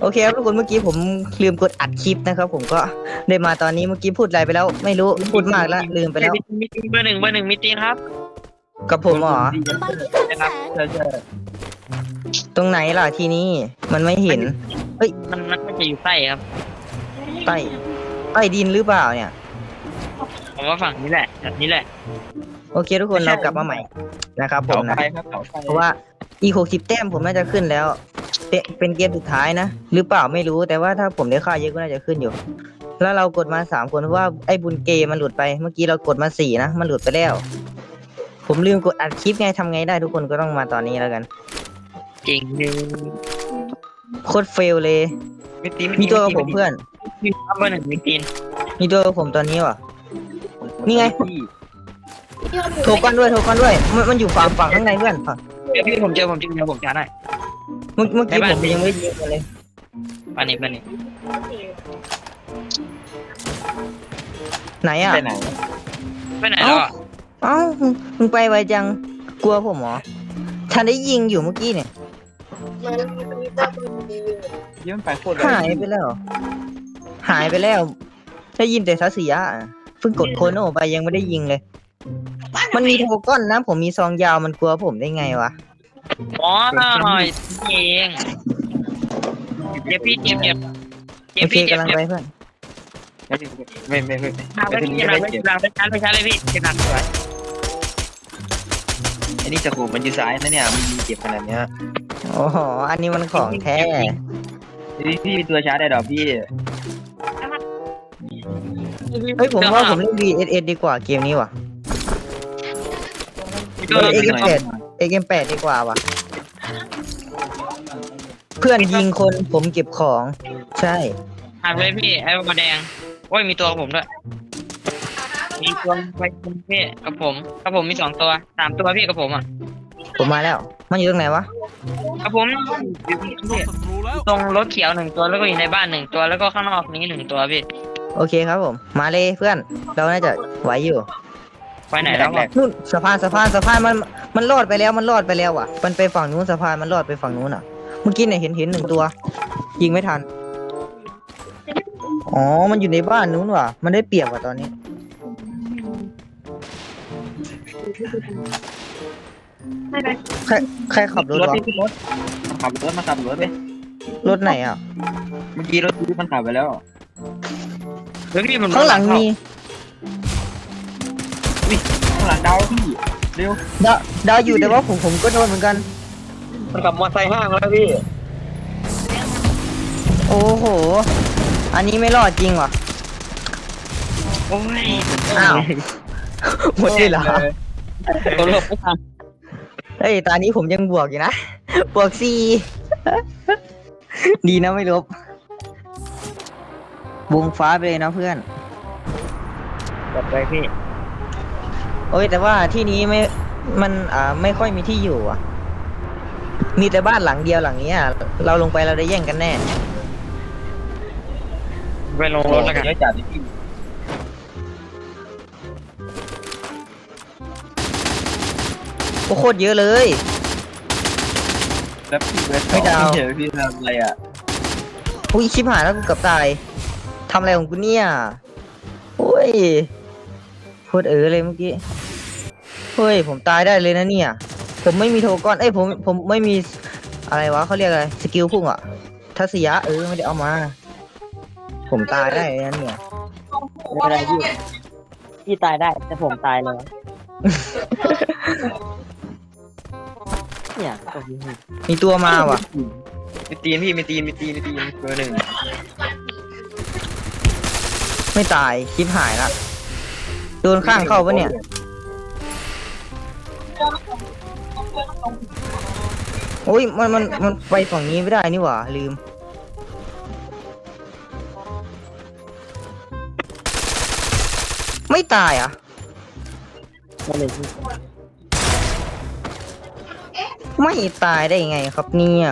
โอเคครับทุกคนเมื่อกี้ผมลืมกดอัดคลิปนะครับ ผมก็ได้มาตอนนี้เมื่อกี้พูดอะไรไปแล้ว ไม่รู้พูดมากแล้วลืมไปแล้วมีตีนเบอร์หนึ่งเบอร์หนึ่งมีตีนครับกับผมเหรอไปที่คันแสนใช่ใช่ตรงไหนล่ะที่นี่มันไม่เห็นมันมันก็จะอยู่ใต้ครับใต้ใต้ดินหรือเปล่าเนี่ยผมว่าฝั่งนี้แหละแบบนี้แหละ โอเคทุกคนเรากลับมาใหม่นะครับผมเสานะไฟครับเสาไฟเพราะว่าอีหกสิบแต้มผมน่าจะขึ้นแล้ว เป็นเป็นเกมสุดท้ายนะ หรือเปล่าไม่รู้แต่ว่าถ้าผมได้ค่าเยอะก็น่าจะขึ้นอยู่ แล้วเรากดมาสามคนเพราะว่าไอ้บุญเกมมันหลุดไปเมื่อกี้เรากดมาสี่นะ มันหลุดไปแล้ว ผมลืมกดอัดคลิปไงทำไงได้ทุกคนก็ต้องมาตอนนี้แล้วกัน เก่งหนึ่งโคตรเฟลเลยมีตีนมีตัวกับผมเพื่อน มีครับเบอร์หนึ่งมีตีนมีตัวกับผมตอนนี้วะนี่ไงพี่ว่าหนูโทรก้อนด้วยโทรก้อนด้วย มันมันอยู่ฝั่งฝั่งข้างในเพื่อนฝั่ง เดี๋ยวพี่ผมเจอผมจริงเดี๋ยวผมจะได้ เมื่อเมื่อกี้ในบ้านผมยังไม่ได้ยิงมันเลยปันนี้ปันนี้ไหนอะไปไหนไปไหนแล้วอะเอ้ามึงมึงไปไวจังกลัวผมเหรอฉันได้ยิงอยู่เมื่อกี้เนี่ยมันมีตัวมันดียื่นไปโคตรหายไปแล้ว หายไปแล้ว ได้ยินแต่ซาสิยะอะเพิ่งกดโคโนไปยังไม่ได้ยิงเลย มันมีโทก้อนนะ ผมมีซองยาวมันกลัวผมได้ไงวะ อ๋อเองเจ็บพี่เจ็บเจ็บเจ็โอบเคพี่เจ็บกำลังเจ็บไปเพื่อนไม่ไม่ไม่ทางไปที่ทางไปที่ทางไปชาร์จไปชาร์จเลยพี่เจ็บหนักสวยอันนี้จะโขมันอยู่ซ้ายนะเนี่ยมันยิงเจ็บขนาดเนี้ยโอ้โหอันนี้มันของแท้พี่พี่มีตัวชาร์จได้ดอกพี่เฮ้ยผมว่าผมเล่น VSS ดีกว่าเกมนี้ว่ะ เออเอ็กซ์แปด เอ็กซ์แปดดีกว่าว่ะ เพื่อนยิงคนผมเก็บของ ใช่ หักเลยพี่ไอ้บอแดงโอ้ยมีตัวกับผมด้วยมีตัวไปคุณพี่กับผมกับผมมีสองตัวสามตัวพี่กับผมอะผมมาแล้ว มันอยู่ตรงไหนวะ กับผมอยู่ที่พี่ตรงรถเขียวหนึ่งตัวแล้วก็อยู่ในบ้านหนึ่งตัวแล้วก็ข้างนอกนี้หนึ่งตัวพี่โอเคครับผม มาเลยเพื่อน เราน่าจะไหวอยู่ ไปไหนแล้วอะนู่นสะพานสะพานสะพานมันมันรอดไปแล้วมันรอดไปแล้วอะ มันไปฝั่งนู้นสะพานมันรอดไปฝั่งนู้นอะ เมื่อกี้เนี่ยเห็นเห็นหนึ่งตัว ยิงไม่ทัน อ๋อ มันอยู่ในบ้านนู้นว่ะ มันได้เปรียบว่ะตอนนี้ ใครใครขับรถรถวะพี่รถมันขับรถมาขับรถไปรถไหนอะ เมื่อกี้รถพี่มันขับไปแล้ว เฮ้ยพี่มันข้างหลังมีข้าง หลังดาวพี่เร็วดาวดาวอยู่แต่ว่าผมผมก็โดนเหมือนกัน มันขับมอเตอร์ไซค์ห้างแล้วพี่โอ้โห อันนี้ไม่รอดจริงว่ะ โอ้ยอ้าว หมดเลยเหรอตัวหลบไม่ทันเฮ้ย ตอนนี้ผมยังบวกอยู่นะ บวกสี่ดีนะไม่ลบ วงฟ้าไปเลยนะเพื่อนกดไปพี่ โอ้ยแต่ว่าที่นี้ไม่ มันอ่าไม่ค่อยมีที่อยู่อะ มีแต่บ้านหลังเดียวหลังเนี้ยเราลงไปเราได้แย่งกันแน่ ไปลงรถแล้วกันเยอะจัดเลยพี่โอ้โคตรเยอะเลย แล้วพี่เวสไม่ดาวเฉยพี่ทำอะไรอะอุ้ยชิบหายแล้วกูเกับตายทำอะไรของกูเนี่ยโอ้ยโคตรเออเลยเมื่อกี้ เฮ้ยผมตายได้เลยนะเนี่ย ผมไม่มีโทก้อนเอ้ยผมผมไม่มีอะไรวะเขาเรียกอะไรสกิลพุ่งอะทัศยะเออไม่ได้เอามา ผมตายได้เลยนะเนี่ยไม่เป็นไรพี่พี่ตายได้ แต่ผมตายเลยเนี่ยตัวนี้มีตัวมาว่ะมีตีนพี่มีตีนมีตีนมีตีนเบอร์หนึ่งไม่ตายชิบหายละโดนข้างเข้าปะเนี่ย โอ้ยมันมันมันไปฝั่งนี้ไม่ได้นี่หว่าลืมไม่ตายอะไม่ตายได้ยังไงครับเนี่ย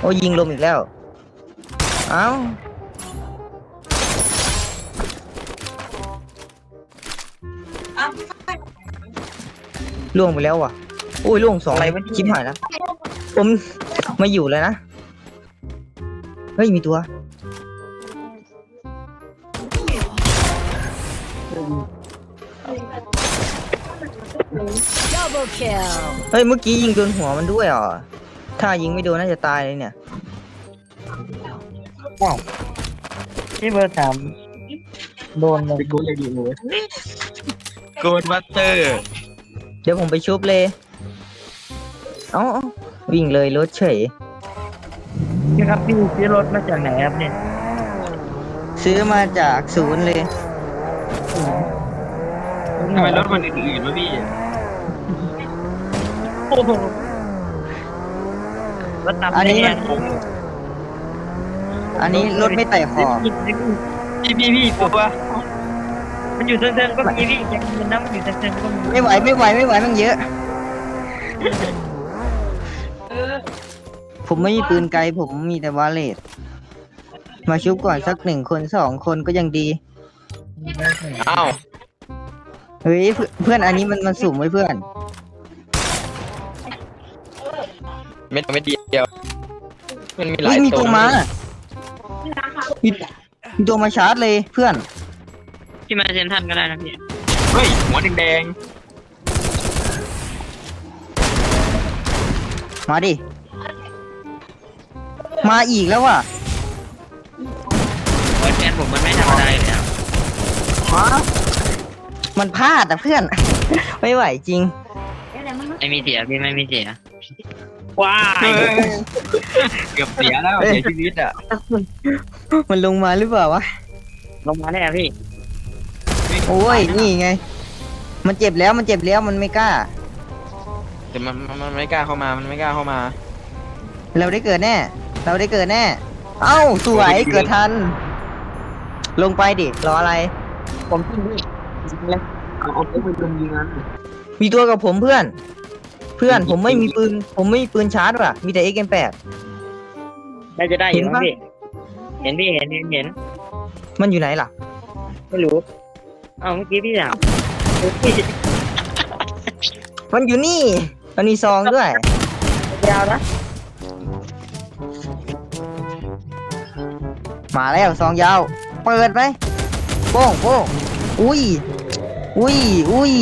โอ้ยิงลมอีกแล้ว เอ้า ล่วงไปแล้วว่ะโอ้ยล่วงสองชิบหายแล้วผมไม่อยู่แล้วนะฮ้ยมีตัว Double kill. เฮ้ยเมื่อกี้ยิงโดนหัวมันด้วยเหรอถ้ายิงไม่โดนน่าจะตายเลยเนี่ยที่เบอร์สามโดนเลยไปกูเลยดีเลยโกดบัตเตอร์ เดี๋ยวผมไปชุบเลย เอ้าเอ้าวิ่งเลยรถเฉยพี่ครับพี่ซื้อรถมาจากไหนครับเนี่ยซื้อมาจากศูนย์เลย ทำไมรถมันอื่นๆวะพี่ โอ้โหรถตามอันนี้มันแดงอันนี้รถไม่ไต่ขอบพี่พี่พี่ตัว มันอยู่เซิงๆก็มีพี่ยังมันน้ำมันอยู่เซิงๆก็มีไม่ไหวไม่ไหวไม่ไหวมันเยอะผมไม่มีปืนไกลผมมีแต่วาเลตมาชุบก่อนสักหนึ่งคนสองคนก็ยังดี อ้าวเฮ้ยเพื่อนเพื่อนอันนี้มันมันสุ่มไว้เพื่อน เม็ดไม่เดียว มันมีหลาเฮ้ยยมีตัวมา มีมีตัวมาชาร์จเลยเพื่อน พี่มาเซนทันก็ได้นะพี่เฮ้ย หัวแดงมาดิ มาอีกแล้วว่ะเปิดแฟนผมมันไม่ธรรมดาอยู่แล้วมามันพลาดอะเพื่อน ไม่ไหวจริง ไม่มีเสียพี่ไม่มีเสียว้าๆเฮ้ยยเกือบเสียแล้วเสียชีวิตอะมันลงมาหรือเปล่าวะลงมาได้อะพี่ โอ้ยนี่ไง มันเจ็บแล้วมันเจ็บแล้วมันไม่กล้า แต่มันมันมันไม่กล้าเข้ามา มันไม่กล้าเข้ามา เราได้เกิดแน่ เราได้เกิดแน่ เอ้าสวยเกิดทัน ลงไปดิรออะไร ผมขึ้นพี่เอาเอาไปโดนยิงนั้นมีตัวกับผมเพื่อน เพื่อนผมไม่มีปืน ผมไม่มีปืนชาร์จว่ะมีแต่ XM8 ได้จะได้อยู่เห็นนะปะพี่ เห็นพี่เห็นเห็นเห็นมันอยู่ไหนล่ะ ไม่รู้ เอาเมื่อกี้พี่ถามมันอยู่นี่ มันมีซองด้วย ยาวนะมาแล้วซองยาว เปิดไหมโป้งโป้งอุ้ย อุ้ย อุ้ย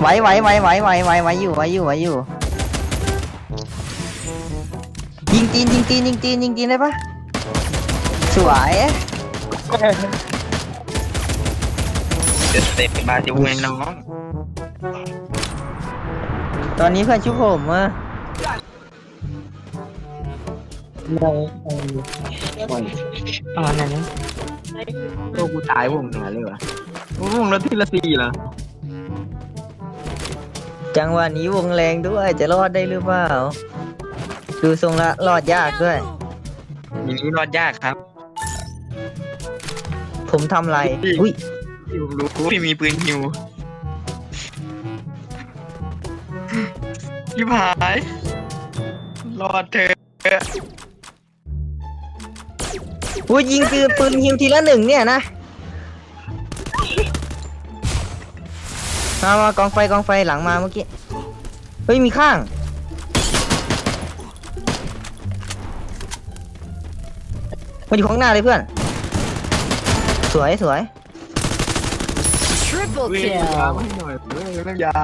ไหวไหวไหวไหวไหวไหวไหวอยู่ไหวอยู่ไหวอยู่ ยิงตีนยิงตีนยิงตีนยิงตีนได้ปะสวย เดี๋ยวสเต็ปมาจะวงน้อง ตอนนี้เพื่อนชุบผมอะตอนนั้นโลกกูตายวงไหนเลยวะวงแล้วที่ละสี่เหรอจังหวะนี้วงแรงด้วยจะรอดได้หรือเปล่าดูทรงละรอดยากด้วยอย่างนี้รอดยากครับ ผมทำอะไรอุ้ยพี่ผ มรู้พี่มีปืนฮิวยิบหาย รอดเธอะอุ้ยยิงคือปืนฮิวทีละหนึ่งเนี่ยนะมามากองไฟกองไฟหลังมาเมื่อกี้ เฮ้ย มีข้าง มันอยู่ข้างหน้าเลยเพื่อน สวยสวย Triple เว้ย kill. ยาไม่หน่อยเว้ยเรื่องยา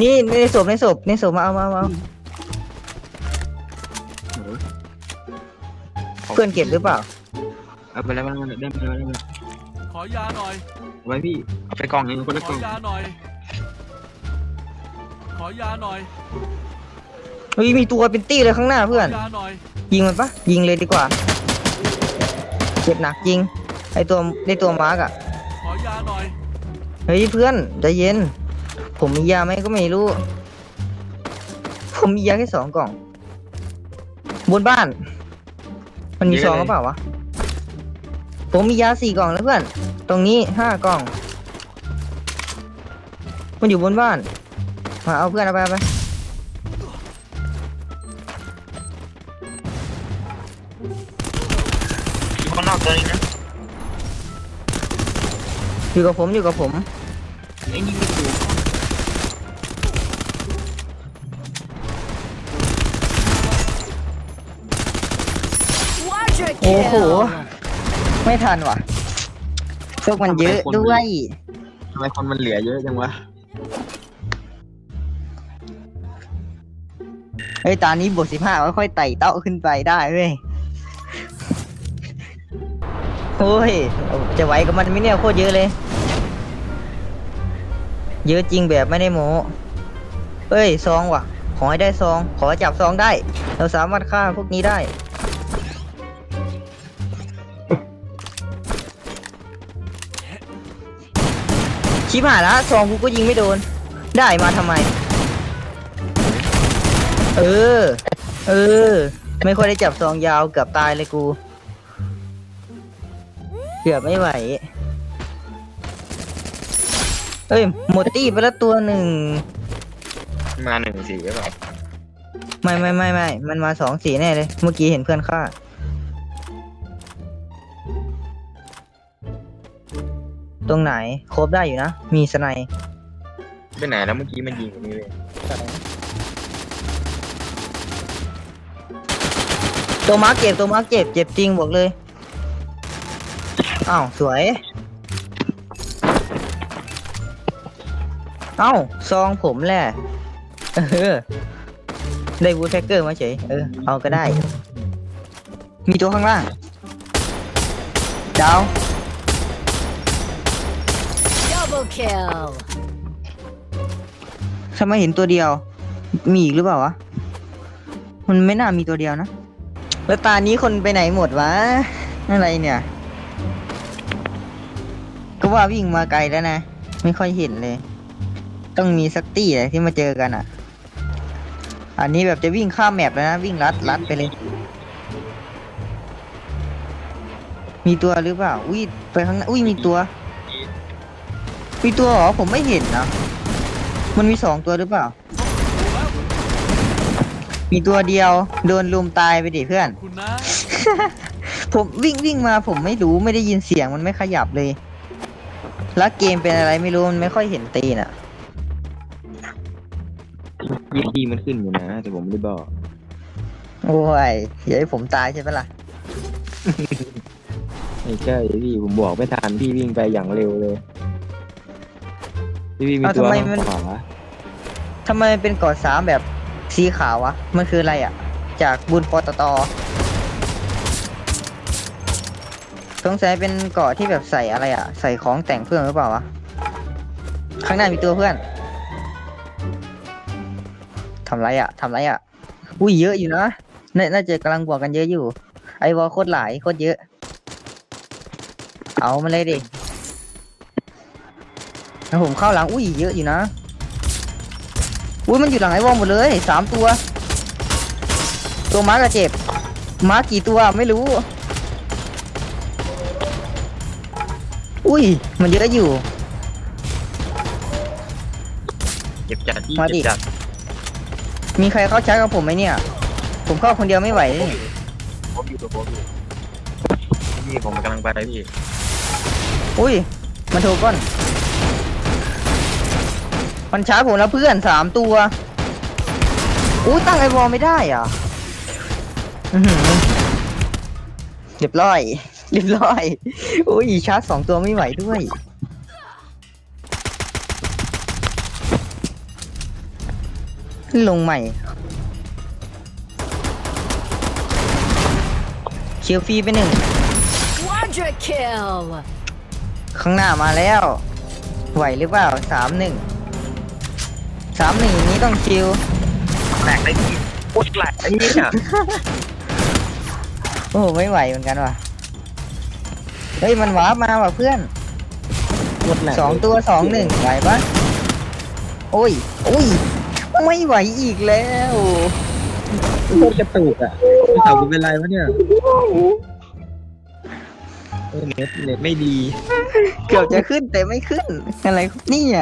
นี่ในศพในศพในศพมาเอามาเอามาเอาเพื่อนเก็บหรือเปล่า เอาไปแล้วมันได้ไปแล้วได้ไปแล้วขอยาหน่อย เอาไว้พี่เอาไปกล่องหนึงคนละขกอล่องยาหน่อย ขอยาหน่อยเฮ้ยมีตัวเป็นตี้เลยข้างหน้าเพื่อนยาหน่อย ยิงมันปะยิงเลยดีกว่า เจ็บหนักจริงไอตัวในตัวมาร์กอะขอยาหน่อย เฮ้ยเพื่อนใจเย็น ผมมียาไหมก็ไม่รู้ ผมมียาแค่สองกล่อง บนบ้าน มันมีซองหรือเปล่าวะ ผมมียาสี่กล่องแล้วเพื่อน ตรงนี้ห้ากล่อง มันอยู่บนบ้าน มาเอาเพื่อนเอาไปเอาไปอยู่ข้างนอกตัวนึงนะอยู่กับผมอยู่กับผม ไอ้นี่ไม่ถูก Quadra โอ้โห kill. ไม่ทันว่ะพวกมันเยอะด้วย ทำไมคนมันเหลือเยอะจังวะเฮ้ย ตอนนี้บวกสิบห้าค่อยๆไต่เต้าขึ้นไปได้เว้ยโอ้ย จะไหวกับมันไหมเนี่ยโคตรเยอะเลย เยอะจริงแบบไม่ได้โม้เฮ้ยซองว่ะ ขอให้ได้ซอง ขอจับซองได้ เราสามารถฆ่าพวกนี้ได้ ชิบหายละซองกูก็ยิงไม่โดน ได้มาทำไม เออ เออ ไม่ค่อยได้จับซองยาวเกือบตายเลยกู เกือบไม่ไหว เอ้ยหมดตี้ไปแล้วตัวหนึ่ง มาหนึ่งสี่ก็แบบไม่ไม่ไม่ไม่ มันมาสองสีแน่เลย เมื่อกี้เห็นเพื่อนฆ่า ตรงไหน ครบได้อยู่นะ มีสไนด์ไปไหนแล้วเมื่อกี้มันยิงตรงนี้เลยตัวมาร์กเจ็บตัวมาร์กเจ็บ เจ็บจริงบอกเลย อ้าว สวย เอ้าซองผมแหละเออได้วูดแท็กเกอร์มาเฉยเออเอาก็ได้ มีตัวข้างล่างดาว Double kill. ทำไมเห็นตัวเดียว มีอีกหรือเปล่าวะ มันไม่น่ามีตัวเดียวนะ แล้วตานี้คนไปไหนหมดวะ อะไรเนี่ย ก็ว่าวิ่งมาไกลแล้วนะ ไม่ค่อยเห็นเลย ต้องมีสักตี้แหละที่มาเจอกันอะ อันนี้แบบจะวิ่งข้ามแมปแล้วนะ วิ่งลัดลัดไปเลย มีตัวหรือเปล่า อุ้ยไปข้างหน้าอุ้ยมีตัว มีตัวเหรอผมไม่เห็นนะ มันมีสองตัวหรือเปล่า มีตัวเดียว โดนลุมตายไปดิเพื่อน คุณนะผมวิ่งวิ่งมาผมไม่รู้ไม่ได้ยินเสียงมันไม่ขยับเลย แล้วเกมเป็นอะไรไม่รู้มันไม่ค่อยเห็นตีนอะ ยี่ทีมันขึ้นอยู่นะ แต่ผมไม่ได้บอก โอ้ยอย่าให้ผมตายใช่ไหมล่ะ ไม่ใช่พี่ผมบอกไม่ทันพี่วิ่งไปอย่างเร็วเลยพี่วิ่งมีอ้าวตัวทำไมข้างมัน ขวาทำไมมันเป็นเกอดสามแบบสีขาววะ มันคืออะไรอะ จากบุญปตตสงสัยเป็นเกาะที่แบบใส่อะไรอะ ใส่ของแต่งเพื่อนหรือเปล่าวะ ข้างหน้ามีตัวเพื่อน ทำไรอะทำไรอะ อุ้ยเยอะอยู่นะน่าน่าจะกำลังบวกกันเยอะอยู่ ไอวอลโคตรหลายโคตรเยอะ เอามาเลยดิแล้วผมเข้าหลัง อุ้ยเยอะอยู่นะ อุ้ยมันอยู่หลังไอ้วอลหมดเลยสามตัว ตัวม้าก็เจ็บม้ากี่ตัวไม่รู้ อุ้ย มันเยอะอยู่เก็บจัดที่มาดิเก็บจัด มีใครเข้าใช้กับผมไหมเนี่ย ผมเข้าคนเดียวไม่ไหวเลยผมอยู่ตัวผมอยู่พี่ผมกำลังไปพี่อุ้ย มันโทรก้อน มันช้าผมแล้วเพื่อนสามตัวอุ้ยตั้งไอวอลไม่ได้อะอื้อหือเรียบร้อย เรียบร้อย อุ้ยชาร์จสองตัวไม่ไหวด้วย ลงใหม่เคียวฟรีไปหนึ่ง Quadra kill. ข้างหน้ามาแล้ว ไหวหรือเปล่าสามหนึ่งสามหนึ่งอย่างนี้ต้องคิวแตกได้พี่โคตรแหลกไอ้เนี่ยโอ้โหไม่ไหวเหมือนกันว่ะ เฮ้ยมันวาร์ปมาว่ะเพื่อนโคตรแหลกสองตัวสองหนึ่งไหวปะโอ้ยโอ้ย ไม่ไหวอีกแล้วโคตรกระตุกอะพี่สาวกูเป็นไรวะเนี่ยเออเน็ตเน็ตไม่ดี เกือบจะขึ้นแต่ไม่ขึ้นอะไรเนี่ย